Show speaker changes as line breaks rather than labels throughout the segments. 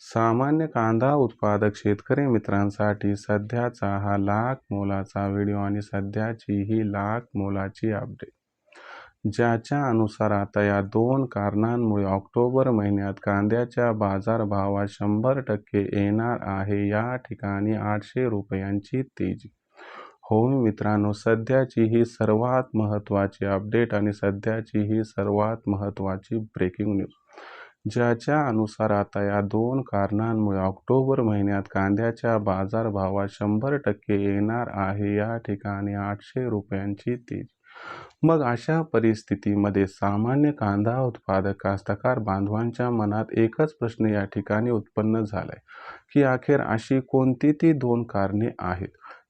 सामान्य कांदा उत्पादक शेतकरी मित्रांसाठी सध्याचा हा लाख मोलाचा व्हिडिओ आणि सध्याची ही लाख मोलाची अपडेट ज्याच्या अनुसार आता या दोन कारणांमुळे ऑक्टोबर महिन्यात कांद्याच्या बाजारभावात शंभर टक्के येणार आहे या ठिकाणी आठशे रुपयांची तेजी. हो मित्रांनो सध्याची ही सर्वात महत्त्वाची अपडेट आणि सध्याची ही सर्वात महत्त्वाची ब्रेकिंग न्यूज ज्याच्या अनुसार आता या दोन कारणांमुळे ऑक्टोबर महिन्यात कांद्याच्या बाजारभावात शंभर टक्के येणार आहे. या ठिकाणी आठशे रुपयांची तेजी मग अशा परिस्थितीमध्ये सामान्य कांदा उत्पादक कास्तकार बांधवांच्या मनात एकच प्रश्न या ठिकाणी उत्पन्न झालाय की अखेर अशी कोणती ती दोन कारणे आहेत?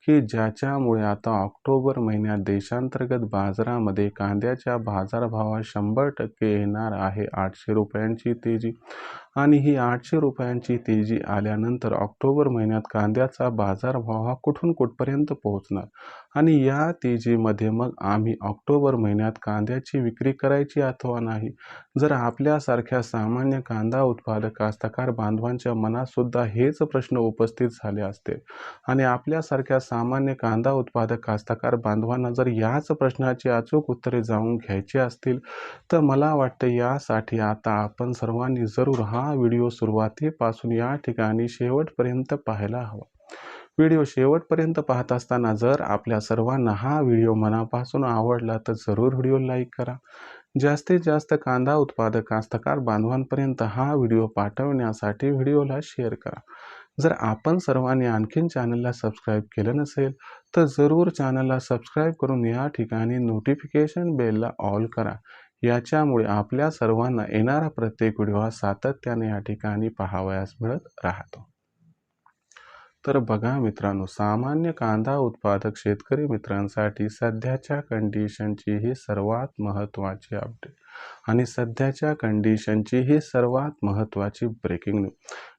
की ज्याच्यामुळे आता ऑक्टोबर महिन्यात देशांतर्गत बाजारामध्ये कांद्याच्या बाजारभावात शंभर टक्के येणार आहे आठशे रुपयांची तेजी. आणि ही आठशे रुपयांची तेजी आल्यानंतर ऑक्टोबर महिन्यात कांद्याचा बाजारभाव हा कुठून कुठपर्यंत पोहोचणार? आणि या तेजीमध्ये मग आम्ही ऑक्टोबर महिन्यात कांद्याची विक्री करायची अथवा नाही? जर आपल्यासारख्या सामान्य कांदा उत्पादक कास्तकार बांधवांच्या मनातसुद्धा हेच प्रश्न उपस्थित झाले असते आणि आपल्यासारख्या सामान्य कांदा उत्पादक कास्तकार बांधवांना जर याच प्रश्नाची अचूक उत्तरे जाऊन घ्यायची असतील तर मला वाटतं यासाठी आता आपण सर्वांनी जरूर हा हा व्हिडिओ सुरुवातीपासून या ठिकाणी शेवटपर्यंत पाहायला हवा. व्हिडिओ शेवटपर्यंत पाहत असताना जर आपल्या सर्वांना हा व्हिडिओ मनापासून आवडला तर जरूर व्हिडिओ लाईक करा. जास्तीत जास्त कांदा उत्पादक कास्तकार बांधवांपर्यंत हा व्हिडिओ पाठवण्यासाठी व्हिडिओला शेअर करा. जर आपण सर्वांनी आणखीन चॅनलला सबस्क्राईब केलं नसेल तर जरूर चॅनलला सबस्क्राईब करून या ठिकाणी नोटिफिकेशन बेलला ऑल करा. याच्यामुळे आपल्या सर्वांना येणारा प्रत्येक व्हिडिओ हा सातत्याने या ठिकाणी पाहावयास मिळत राहतो. तर बघा मित्रांनो सामान्य कांदा उत्पादक शेतकरी मित्रांसाठी सध्याच्या कंडिशनची ही सर्वात महत्त्वाची अपडेट आणि सध्याच्या कंडिशनची ही सर्वात महत्त्वाची ब्रेकिंग न्यूज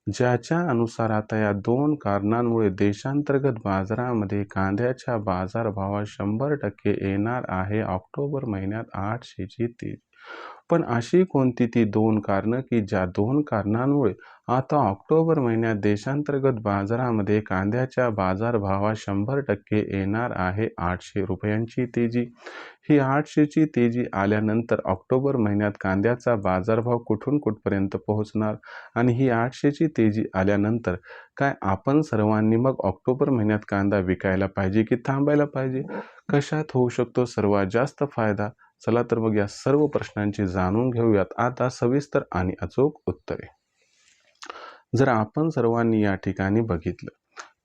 ज्याच्या अनुसार आता या दोन कारणांमुळे देशांतर्गत बाजारामध्ये कांद्याच्या बाजारभावात शंभर टक्के येणार आहे ऑक्टोबर महिन्यात आठशेची तेजी पण अशी कोणती ती दोन कारणं की ज्या दोन कारणांमुळे आता ऑक्टोबर महिन्यात देशांतर्गत बाजारामध्ये कांद्याच्या बाजारभावात शंभर टक्के येणार आहे आठशे रुपयांची तेजी. ही आठशेची तेजी आल्यानंतर ऑक्टोबर महिन्यात कांद्याचा बाजारभाव कुठून कुठपर्यंत पोहोचणार आणि ही आठशेची तेजी आल्यानंतर काय आपण सर्वांनी मग ऑक्टोबर महिन्यात कांदा विकायला पाहिजे की थांबायला पाहिजे? कशात होऊ शकतो सर्वात जास्त फायदा? चला तर मग या सर्व प्रश्नांची जाणून घेऊयात. आता सविस्तर आणि अचूक उत्तरे. जर आपण सर्वांनी या ठिकाणी बघितलं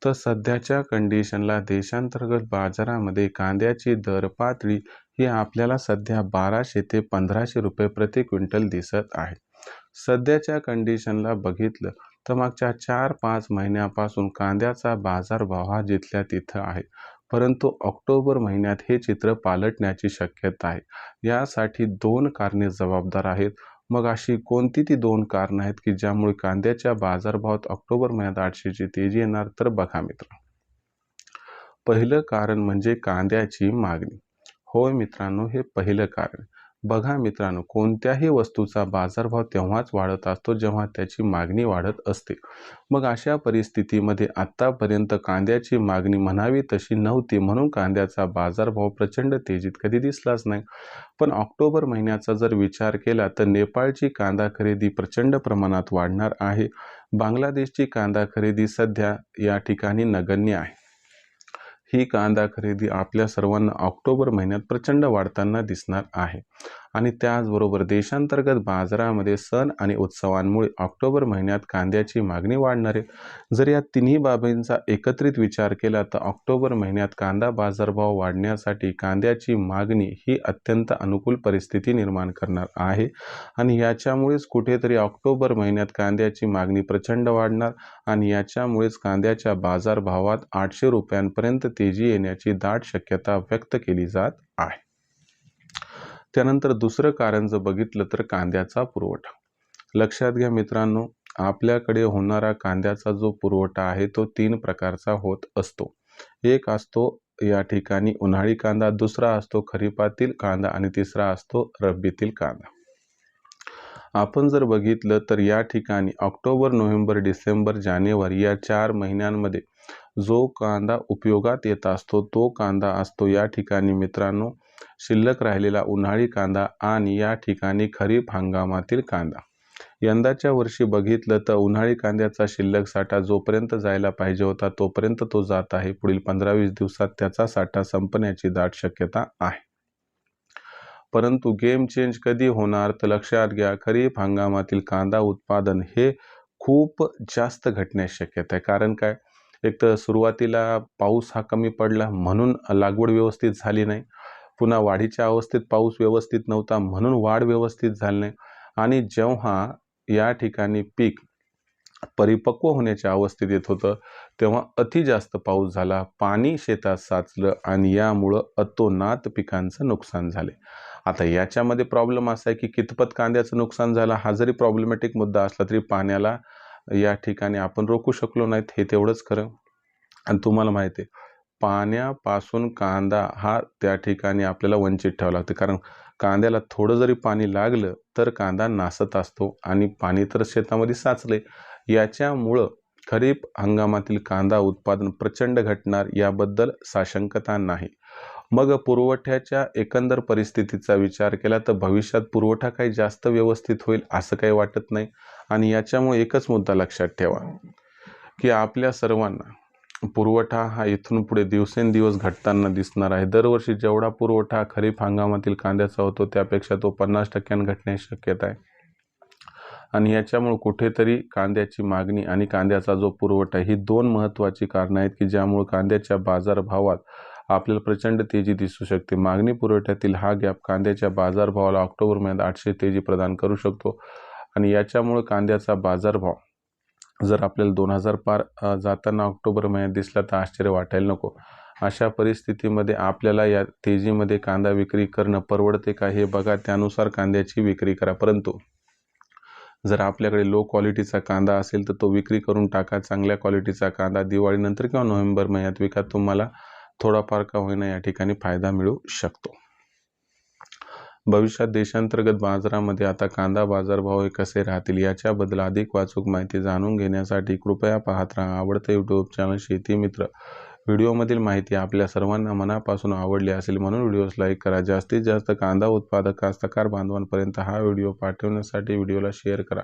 तर सध्याच्या कंडिशनला देशांतर्गत बाजारामध्ये कांद्याची दर पातळी ही आपल्याला सध्या बाराशे ते पंधराशे रुपये प्रति क्विंटल दिसत आहे. सध्याच्या कंडिशनला बघितलं तर मागच्या चार पाच महिन्यापासून कांद्याचा बाजारभाव हा जिथल्या तिथं आहे. परंतु ऑक्टोबर महिन्यात हे चित्र पालटण्याची शक्यता आहे. यासाठी दोन कारणे जबाबदार आहेत. मग अशी कोणती ती दोन कारणं आहेत की ज्यामुळे कांद्याच्या बाजारभावात ऑक्टोबर महिन्यात आठशेची तेजी येणार? तर बघा मित्र. पहिलं कारण म्हणजे कांद्याची मागणी. होय मित्रांनो हे पहिलं कारण. बघा मित्रांनो कोणत्याही वस्तूचा बाजारभाव तेव्हाच वाढत असतो जेव्हा त्याची मागणी वाढत असते. मग अशा परिस्थितीमध्ये आत्तापर्यंत कांद्याची मागणी म्हणावी तशी नव्हती म्हणून कांद्याचा बाजारभाव प्रचंड तेजीत कधी दिसलाच नाही. पण ऑक्टोबर महिन्याचा जर विचार केला तर नेपाळची कांदा खरेदी प्रचंड प्रमाणात वाढणार आहे. बांगलादेशची कांदा खरेदी सध्या या ठिकाणी नगण्य आहे. ही कांदा खरेदी आपल्या सर्वांना ऑक्टोबर महिन्यात प्रचंड वाढताना दिसणार आहे. आणि त्याचबरोबर देशांतर्गत बाजारामध्ये सण आणि उत्सवांमुळे ऑक्टोबर महिन्यात कांद्याची मागणी वाढणार आहे. जर या तिन्ही बाबींचा एकत्रित विचार केला तर ऑक्टोबर महिन्यात कांदा बाजारभाव वाढण्यासाठी कांद्याची मागणी ही अत्यंत अनुकूल परिस्थिती निर्माण करणार आहे. आणि याच्यामुळेच कुठेतरी ऑक्टोबर महिन्यात कांद्याची मागणी प्रचंड वाढणार आणि याच्यामुळेच कांद्याच्या बाजारभावात आठशे रुपयांपर्यंत तेजी येण्याची दाट शक्यता व्यक्त केली जात आहे. त्यानंतर दुसरं कारण जर बघितलं तर कांद्याचा पुरवठा. लक्षात घ्या मित्रांनो आपल्याकडे होणारा कांद्याचा जो पुरवठा आहे तो तीन प्रकारचा होत असतो. एक असतो या ठिकाणी उन्हाळी कांदा दुसरा असतो खरीपातील कांदा आणि तिसरा असतो रब्बीतील कांदा. आपण जर बघितलं तर या ठिकाणी ऑक्टोबर नोव्हेंबर डिसेंबर जानेवारी या चार महिन्यांमध्ये जो कांदा उपयोगात येत असतो तो कांदा असतो या ठिकाणी मित्रांनो शिल्लक राहिलेला उन्हाळी कांदा आणि या ठिकाणी खरीप हंगामातील कांदा. यंदाच्या वर्षी बघितलं तर उन्हाळी कांद्याचा शिल्लक साठा जोपर्यंत जायला पाहिजे होता तोपर्यंत तो जात आहे. पुढील पंधरा वीस दिवसात त्याचा साठा संपण्याची दाट शक्यता आहे. परंतु गेम चेंज कधी होणार तर लक्षात घ्या खरीप हंगामातील कांदा उत्पादन हे खूप जास्त घटण्याची शक्यता आहे. कारण काय? एक तर सुरुवातीला पाऊस हा कमी पडला म्हणून लागवड व्यवस्थित झाली नाही. पुन्हा वाढीच्या अवस्थेत पाऊस व्यवस्थित नव्हता म्हणून वाढ व्यवस्थित झाली नाही. आणि जेव्हा या ठिकाणी पीक परिपक्व होण्याच्या अवस्थेत येत होतं तेव्हा अति जास्त पाऊस झाला पाणी शेतात साचलं आणि यामुळं अतोनात पिकांचं नुकसान झाले. आता याच्यामध्ये प्रॉब्लेम असा आहे की कितपत कांद्याचं नुकसान झालं हा जरी प्रॉब्लेमॅटिक मुद्दा असला तरी पाण्याला या ठिकाणी आपण रोखू शकलो नाहीत हे तेवढंच खरं. आणि तुम्हाला माहिती आहे पाण्यापासून कांदा हा त्या ठिकाणी आपल्याला वंचित ठेवावा लागते. कारण कांद्याला थोडं जरी पाणी लागलं तर कांदा नासत असतो आणि पाणी तर शेतामध्ये साचले याच्यामुळं खरीप हंगामातील कांदा उत्पादन प्रचंड घटणार याबद्दल साशंकता नाही. मग पुरवठ्याच्या एकंदर परिस्थितीचा विचार केला तर भविष्यात पुरवठा काही जास्त व्यवस्थित होईल असं काही वाटत नाही. आणि याच्यामुळे एकच मुद्दा लक्षात ठेवा की आपल्या सर्वांना पुरवठा हा इथून पुढे दिवसेंदिवस घटताना दिसणार आहे. दरवर्षी जेवढा पुरवठा खरीप हंगामातील कांद्याचा होतो त्यापेक्षा तो पन्नास टक्क्यांनी घटण्याची शक्यता आहे. आणि याच्यामुळे कुठेतरी कांद्याची मागणी आणि कांद्याचा जो पुरवठा ही दोन महत्त्वाची कारणं आहेत की ज्यामुळे कांद्याच्या बाजारभावात आपल्याला प्रचंड तेजी दिसू शकते. मागणी पुरवठ्यातील हा गॅप कांद्याच्या बाजारभावाला ऑक्टोबर महिन्यात आठशे तेजी प्रदान करू शकतो. आणि याच्यामुळे कांद्याचा बाजारभाव जर आपल्याला दोन हजार पार जाताना ऑक्टोबर महिन्यात दिसला तर आश्चर्य वाटायला नको. अशा परिस्थितीमध्ये आपल्याला या तेजीमध्ये कांदा विक्री करणं परवडते का हे बघा त्यानुसार कांद्याची विक्री करा. परंतु जर आपल्याकडे लो क्वालिटीचा कांदा असेल तर तो विक्री करून टाका चांगल्या क्वालिटीचा कांदा. दिवाळीनंतर किंवा नोव्हेंबर महिन्यात विका तुम्हाला थोडाफार का होईना या ठिकाणी फायदा मिळू शकतो. भविष्यात देशांतर्गत बाजारामध्ये आता कांदा बाजारभाव हे कसे राहतील याच्याबद्दल अधिक वाचूक माहिती जाणून घेण्यासाठी कृपया पाहत राहा. आवडतं यूट्यूब चॅनल शेती मित्र. व्हिडिओमधील माहिती आपल्या सर्वांना मनापासून आवडली असेल म्हणून व्हिडिओज लाईक करा. जास्तीत जास्त कांदा उत्पादक कास्तकार बांधवांपर्यंत हा व्हिडिओ पाठवण्यासाठी व्हिडिओला शेअर करा.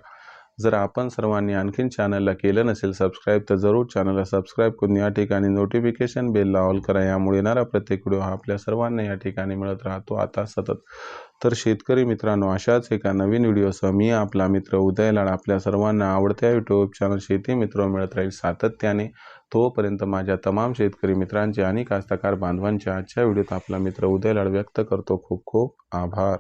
जर आपण सर्वांनी आणखीन चॅनलला केलं नसेल सबस्क्राईब तर जरूर चॅनलला सबस्क्राईब करून या ठिकाणी नोटिफिकेशन बेलला ऑल करा. यामुळे येणारा प्रत्येक व्हिडिओ हा आपल्या सर्वांना या ठिकाणी मिळत राहतो. आता सतत. तर शेतकरी मित्रांनो अशाच एका नवीन व्हिडिओसह मी आपला मित्र उदय लाड आपल्या सर्वांना आवडत्या यूट्यूब चॅनल शेती मित्र मिळत राहील सातत्याने. तोपर्यंत माझ्या तमाम शेतकरी मित्रांचे आणि कास्तकार बांधवांच्या आजच्या व्हिडिओत आपला मित्र उदय लाड व्यक्त करतो. खूप खूप आभार.